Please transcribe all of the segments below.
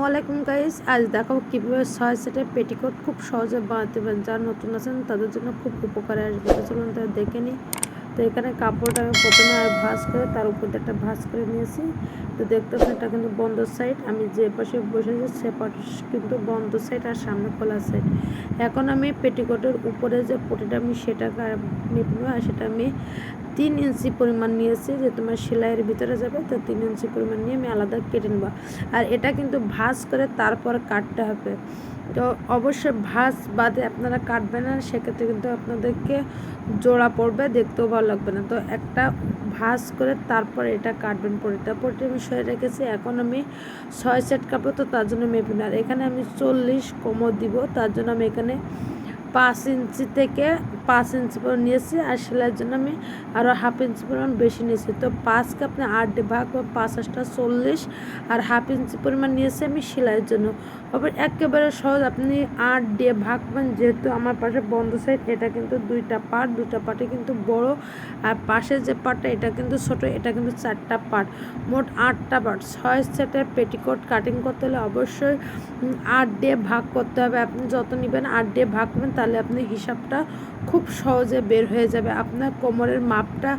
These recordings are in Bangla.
আসসালামু আলাইকুম গাইস, আজ দেখো কীভাবে ছয় সেটের পেটিকোট খুব সহজে বানাতে পারেন। যারা নতুন আছেন, তাদের জন্য খুব উপকারে আসবে। তো চলুন তারা দেখে নিই। তো এখানে কাপড়টা আমি প্রথমে আর করে, তার উপর একটা ভাঁজ করে নিয়েছি। তো দেখতে পাচ্ছেন, এটা কিন্তু বন্ধ সাইড। আমি যে পাশে বসেছি সে পাশে কিন্তু বন্ধ সাইড আর সামনে খোলা সাইড। এখন আমি পেটিকোটের উপরে যে পটিটা আমি সেটা মেপবো আর সেটা আমি তিন ইঞ্চি পরিমাণ নিয়েছি যে তোমার সেলাইয়ের ভিতরে যাবে, তো তিন ইঞ্চি পরিমাণ নিয়ে আমি আলাদা কেটে নেব। আর এটা কিন্তু ভাঁজ করে তারপর কাটতে হবে। তো অবশ্যই ভাঁজ বাদে আপনারা কাটবেন না, সেক্ষেত্রে কিন্তু আপনাদেরকে জোড়া পড়বে, দেখতেও ভালো লাগবে না। তো একটা ভাঁজ করে তারপর এটা কাটবেন পরেটা। পরে আমি সয়ে রেখেছি, এখন আমি ছয় সেট কাটবো তো তার জন্য মেপি না আর এখানে আমি চল্লিশ কোমর দিব, তার জন্য আমি এখানে পাঁচ ইঞ্চি থেকে পাঁচ ইঞ্চি পরিমাণ নিয়েছি আর সেলাইয়ের জন্য আমি আরও হাফ ইঞ্চি পরিমাণ বেশি নিয়েছি। তো পাঁচকে আপনি আট ভাগ বা পাঁচ আটটা চল্লিশ আর হাফ ইঞ্চি পরিমাণ নিয়েছি আমি সেলাইয়ের জন্য। আবার একেবারে সহজ, আপনি আট দিয়ে ভাগ পান যেহেতু আমার পাশে বন্ধ সাইড, এটা কিন্তু দুইটা পার্ট, দুইটা পার্টে কিন্তু বড়। আর পাশে যে পার্টটা, এটা কিন্তু ছোট, এটা কিন্তু চারটা পার্ট। মোট আটটা পার্ট। ছয় সেটের পেটিকোট কাটিং করতে হলে অবশ্যই আট দিয়ে ভাগ করতে হবে। আপনি যত নেবেন, আট দিয়ে ভাগ করবেন, তাহলে আপনি হিসাবটা খুব সহজে বের হয়ে যাবে। আপনার কোমরের মাপটা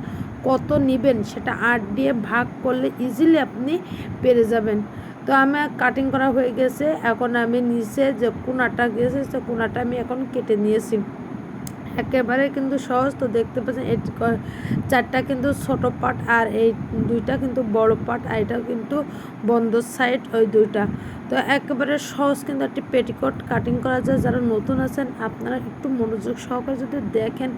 কত নেবেন সেটা আট দিয়ে ভাগ করলে ইজিলি আপনি পেরে যাবেন। তো আমার কাটিং করা হয়ে গেছে। এখন আমি নিচে যে কোনাটা গেছে সে কোনাটা আমি এখন কেটে নিয়েছি। একেবারে কিন্তু সহজ। তো দেখতে পাচ্ছেন এই চারটা কিন্তু ছোট পাট আর এই দুইটা কিন্তু বড় পার্ট আর এটাও কিন্তু বন্ধ সাইড ওই দুইটা। তো একেবারে সহজ কিন্তু একটি পেটিকোট কাটিং করা যায়। যারা নতুন আছেন, আপনারা একটু মনোযোগ সহকারে যদি দেখেন,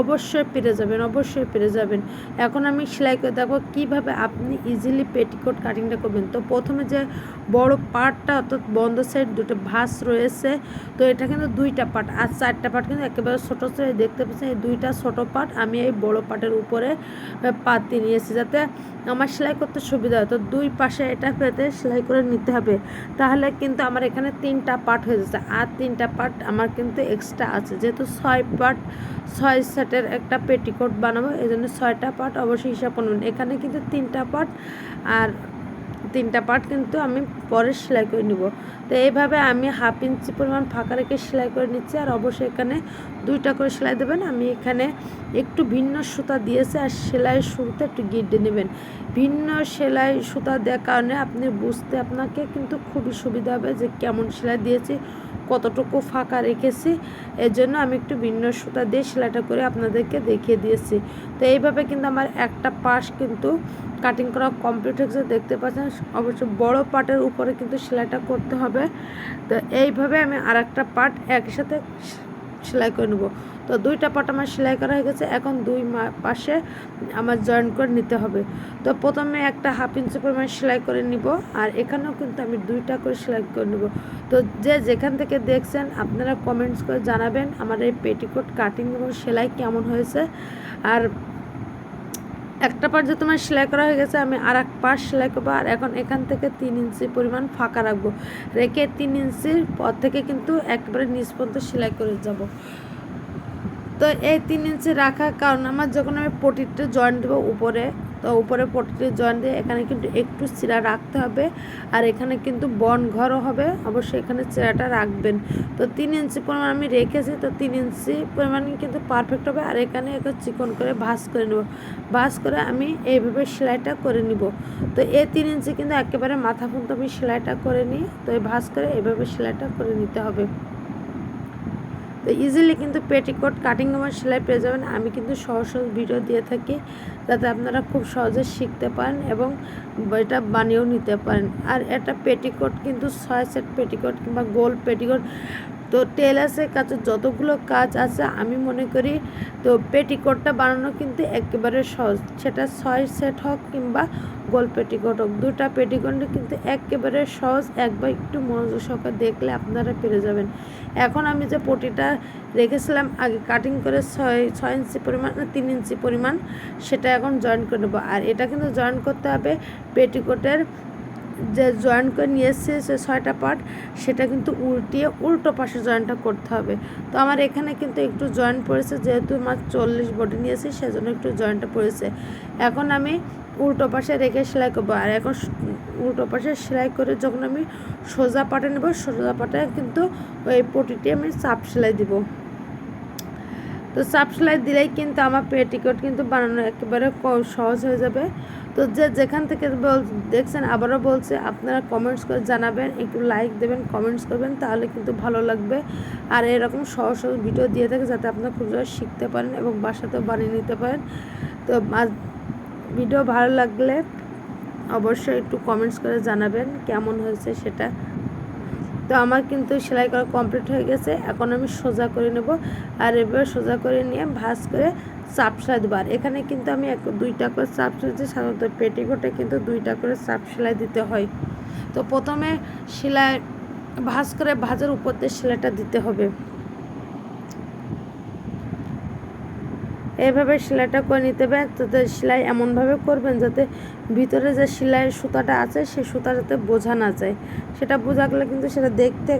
অবশ্যই পেরে যাবেন, অবশ্যই পেরে যাবেন। এখন আমি সেলাই করে দেখো কীভাবে আপনি ইজিলি পেটিকোট কাটিংটা করবেন। তো প্রথমে যে বড় পার্টটা অর্থাৎ বন্ধ সাইড দুটো ভাঁজ রয়েছে, তো এটা কিন্তু দুইটা পার্ট আর চারটা পার্ট কিন্তু একেবারে ছোটো ছোটো দেখতে পাচ্ছেন এই দুইটা ছোটো পাট, আমি এই বড় পাটের উপরে পাতি নিয়েছি যাতে আমার সেলাই করতে সুবিধা হয়। তো দুই পাশে এটা পেতে সেলাই করে নিতে হবে। তাহলে কিন্তু আমার এখানে তিনটা পার্ট হয়ে যাচ্ছে। আর তিনটা পার্ট আমার কিন্তু এক্সট্রা আছে। যেহেতু ছয় পার্ট ছয় সেটের একটা পেটিকোট বানাবো এই জন্য ছয়টা পার্ট অবশ্যই হিসাব করবেন এখানে কিন্তু তিনটা পার্ট আর তিনটা পার্ট কিন্তু আমি পরে সেলাই করে নিব। তো এইভাবে আমি হাফ ইঞ্চি পরিমাণ ফাঁকা রেখে সেলাই করে নিচ্ছি আর অবশ্যই এখানে দুইটা করে সেলাই দেবেন। আমি এখানে একটু ভিন্ন সুতা দিয়েছি আর সেলাইয়ের শুরুতে একটু গিডে নেবেন। ভিন্ন সেলাই সুতা দেওয়ার কারণে আপনি বুঝতে আপনাকে কিন্তু খুবই সুবিধা হবে যে কেমন সেলাই দিয়েছি। কতটুকু ফাঁকা রেখেছি এর জন্য আমি একটু ভিন্ন সুতা দিয়ে সেলাইটা করে আপনাদেরকে দেখিয়ে দিয়েছি। তো এইভাবে কিন্তু আমার একটা পাশ কিন্তু কাটিং করা কমপ্লিট হয়েছে দেখতে পাচ্ছেন? অবশ্য বড় পার্টের উপরে কিন্তু সেলাইটা করতে হবে। তো এইভাবে আমি আর একটা পার্ট একসাথে সেলাই করে নেব। তো দুইটা পাট আমার সেলাই করা হয়ে গেছে। এখন দুই পাশে আমার জয়েন করে নিতে হবে। তো প্রথমে একটা হাফ ইঞ্চি পরিমাণ সেলাই করে নিব আর এখানেও কিন্তু আমি দুইটা করে সেলাই করে নেব। তো যে যেখান থেকে দেখছেন, আপনারা কমেন্টস করে জানাবেন আমার এই পেটিকোট কাটিং এবং সেলাই কেমন হয়েছে। আর একটা পার্ট যে তোমার সেলাই করা হয়ে গেছে, আমি আর এক পাশ সেলাই করব আর এখন এখান থেকে তিন ইঞ্চি পরিমাণ ফাঁকা রাখব। রেখে তিন ইঞ্চির পর থেকে কিন্তু একবারে নিচ পর্যন্ত সেলাই করে যাব। তো এই তিন ইঞ্চি রাখার কারণ আমার যখন আমি পটিটা জয়েন দেবো উপরে, তো উপরে পটিতে জয়েন দিয়ে এখানে কিন্তু একটু চিরা রাখতে হবে আর এখানে কিন্তু বন ঘরও হবে। অবশ্যই এখানে চিরাটা রাখবেন। তো তিন ইঞ্চি পরিমাণ আমি রেখেছি, তো তিন ইঞ্চি পরিমাণ কিন্তু পারফেক্ট হবে আর এখানে একটু চিকন করে ভাস করে নেব। ভাস করে আমি এইভাবে সেলাইটা করে নিব। তো এই তিন ইঞ্চি কিন্তু একেবারে মাথা পর্যন্ত আমি সেলাইটা করে নিই, তো এই ভাস করে এভাবে সেলাইটা করে নিতে হবে। তো ইজিলি কিন্তু পেটিকোট কাটিং আমার সেলাই পেয়ে যাবেন। আমি কিন্তু সহজ সহজ ভিডিও দিয়ে থাকি যাতে আপনারা খুব সহজে শিখতে পারেন এবং এটা বানিয়েও নিতে পারেন। আর এটা পেটিকোট কিন্তু ছয় সেট পেটিকোট কিংবা গোল পেটিকোট তো টেলার্সের কাছে যতগুলো কাজ আছে, আমি মনে করি তো পেটিকোটটা বানানো কিন্তু একেবারে সহজ। সেটা ছয় সেট হোক কিংবা গোল পেটিকোট হোক, দুটা পেটিকোট কিন্তু একেবারে সহজ। একবার একটু মনোযোগ সহকারে দেখলে আপনারা পেরে যাবেন। এখন আমি যে পটিটা রেখেছিলাম, আগে কাটিং করে ছয় ছয় ইঞ্চি পরিমাণ তিন ইঞ্চি পরিমাণ সেটা এখন জয়েন করে নেব। আর এটা কিন্তু জয়েন করতে হবে পেটিকোটের যে জয়েন করে নিয়ে এসছে সে ছয়টা পার্ট সেটা কিন্তু উল্টিয়ে উল্টো পাশে জয়েনটা করতে হবে। তো আমার এখানে কিন্তু একটু জয়েন পড়েছে, যেহেতু আমার চল্লিশ বডি নিয়েছি সেজন্য একটু জয়েন্টটা পড়েছে। এখন আমি উল্টো পাশে রেখে সেলাই করব। আর এখন উল্টো পাশে সেলাই করে যখন আমি সোজা পাটে নেব, সোজা পাটে কিন্তু ওই পটিটি আমি চাপ সেলাই দিব। তো সেলাই দিলেই কিন্তু আমার পেটিকোট কিন্তু বানানো একেবারে সহজ হয়ে যাবে। তো যে যেখান থেকে বল দেখছেন, আবারও বলছে, আপনারা কমেন্টস করে জানাবেন, একটু লাইক দেবেন কমেন্টস করবেন, তাহলে কিন্তু ভালো লাগবে। আর এরকম সহজ সহজ ভিডিও দিয়ে থাকে যাতে আপনারা খুব শিখতে পারেন এবং বাসাতেও বানিয়ে নিতে পারেন। তো ভিডিও ভালো লাগলে অবশ্যই একটু কমেন্টস করে জানাবেন, কেমন হয়েছে সেটা তো আমার কিন্তু সেলাই করা কমপ্লিট হয়ে গেছে। এখন আমি সোজা করে নেব। আর এবার সোজা করে নিয়ে ভাঁজ করে চাপ সেলাই দেবো। আর এখানে কিন্তু আমি এক, দুইটা করে চাপ সেলাই সাধারণত পেটিকোটে কিন্তু দুইটা করে চাপ সেলাই দিতে হয়। তো প্রথমে সেলাই, ভাঁজ করে ভাঁজের উপর দিয়ে সেলাইটা দিতে হবে। এভাবে সেলাইটা করে নিতে হবে। যাতে সেলাই এমনভাবে করবেন যাতে ভিতরে যে সেলাইয়ের সুতাটা আছে, সেই সুতা যাতে বোঝা না যায়। সেটা বোঝা গেলে কিন্তু সেটা দেখতে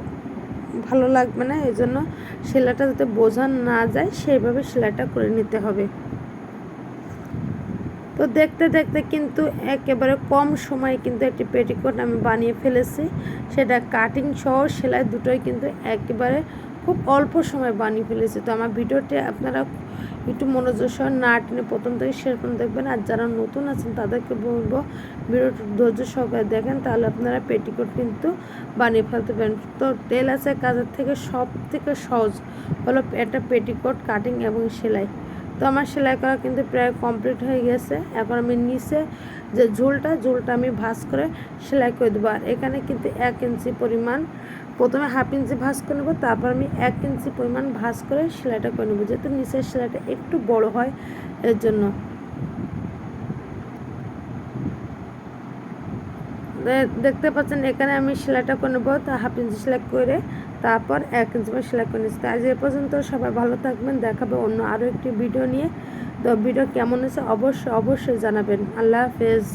ভালো লাগবে না এই জন্য সেলাইটা যাতে বোঝা না যায়, সেইভাবে সেলাইটা করে নিতে হবে। তো দেখতে দেখতে কিন্তু একেবারে কম সময়ে কিন্তু একটি পেটিকোট আমি বানিয়ে ফেলেছি। সেটা কাটিং সহ সেলাই দুটোই কিন্তু একেবারে খুব অল্প সময় বানিয়ে ফেলেছি। তো আমার ভিডিওটি আপনারা একটু মনোযোগ সহ না টেনে প্রথম থেকে শেষ পর্যন্ত দেখবেন। আর যারা নতুন আছেন, তাদেরকে বলব, ভিডিওটি ধৈর্য সহকারে দেখেন, তাহলে আপনারা পেটিকোট কিন্তু বানিয়ে ফেলতে পারেন। তো তেল আছে, কাজের থেকে সব থেকে সহজ হলো একটা পেটিকোট কাটিং এবং সেলাই। তো আমার সেলাই করা কিন্তু প্রায় কমপ্লিট হয়ে গেছে। এখন আমি নিচে যে ঝোলটা ঝোলটা আমি ভাঁজ করে সেলাই করে দেবো। আর এখানে কিন্তু এক ইঞ্চি পরিমাণ প্রথমে হাফ ইঞ্চি ভাঁজ করে নেব, তারপর আমি এক ইঞ্চি পরিমাণ ভাঁজ করে সেলাইটা করে নেব যেহেতু নিচের সেলাইটা একটু বড় হয় এর জন্য। দেখতে পাচ্ছেন এখানে আমি সেলাইটা করে নেব, তা হাফ ইঞ্চি সেলাই করে, তারপর এক ইঞ্চি সেলাই করে নিচ্ছি। আজ এ পর্যন্ত সবাই ভালো থাকবেন, দেখাবে অন্য আরও একটি ভিডিও নিয়ে। তো ভিডিও কেমন হয়েছে অবশ্যই অবশ্যই জানাবেন। আল্লাহ হাফেজ।